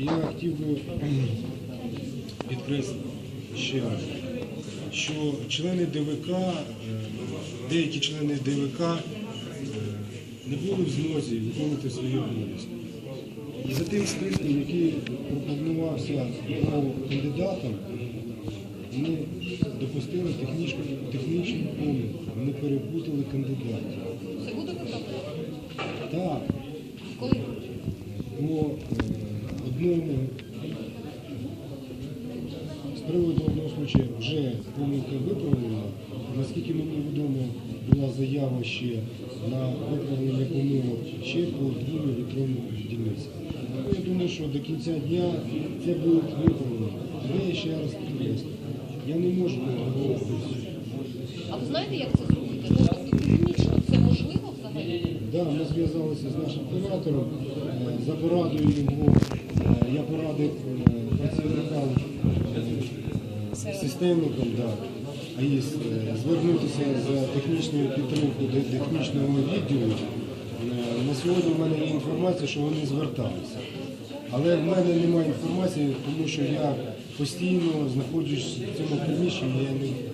Я хотів би підкреслити ще раз, що члени ДВК, е, деякі члени ДВК е, не були в змозі виконувати свої обов'язки. І за тим списком, який пропонувався по кандидатам, вони допустили технічну, технічну помилку, вони перепутали кандидатів. Це буде? Так, Коли? Е, з приводу одного случаю вже помилка виправлена. Наскільки мені відомо, була заява ще на виправлення помилок ще по двом електронним дільницям. Ну, Я думаю, що до кінця дня це буде виправлено. Але я ще раз підкреслю, я не можу говорити. А ви знаєте, як це зробити? Ну, технічно це можливо взагалі? Да, ми зв'язалися з нашим оператором, е, за порадою його працівникам е, системникам да, АІС е, звернутися за технічною підтримкою до технічного відділу. Е, На сьогодні в мене є інформація, що вони зверталися. Але в мене немає інформації, тому що я постійно знаходжусь в цьому приміщенні, я не.